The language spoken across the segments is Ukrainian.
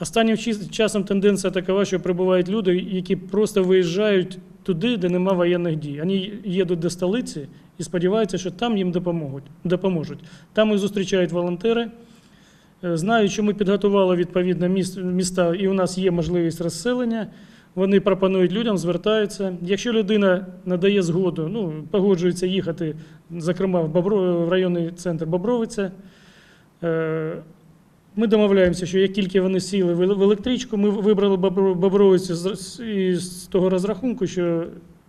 Останнім часом тенденція такова, що прибувають люди, які просто виїжджають туди, де нема воєнних дій. Вони їдуть до столиці і сподіваються, що там їм допоможуть. Там їх зустрічають волонтери. Е, Знають, що ми підготували відповідно міста, і у нас є можливість розселення. Вони пропонують людям, звертаються. Якщо людина надає згоду, ну, погоджується їхати, зокрема в районний центр Бобровиця, е, ми домовляємося, що як тільки вони сіли в електричку, ми вибрали Бобро- Бобровицю із того розрахунку, що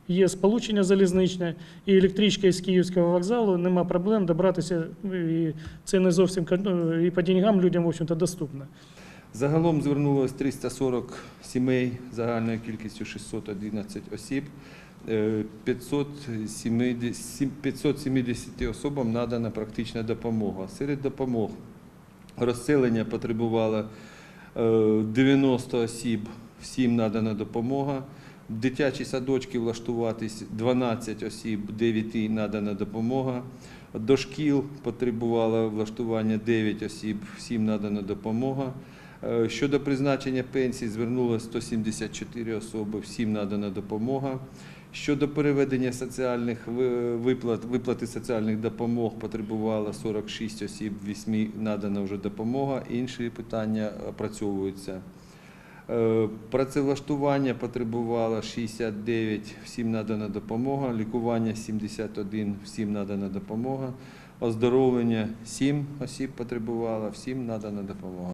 є сполучення залізничне, і електричка із Київського вокзалу, нема проблем добратися, і це не зовсім ну, і по деньгам людям, в общем-то, доступно. Загалом звернулось 340 сімей загальною кількістю 611 осіб. Е, 570, 570 особам надана практична допомога. Серед допомог розселення потребувало е, 90 осіб, всім надана допомога. Дитячі садочки влаштуватись 12 осіб, 9 надана допомога. До шкіл потребувало влаштування 9 осіб, всім надана допомога. Е, Щодо призначення пенсій звернулося 174 особи, всім надана допомога. Щодо переведення соціальних виплат, виплати соціальних допомог потребувало 46 осіб, 8 надана вже допомога, інші питання опрацьовуються. Е, Працевлаштування потребувало 69, всім надана допомога, лікування 71, всім надана допомога, оздоровлення 7 осіб потребувало, всім надана допомога.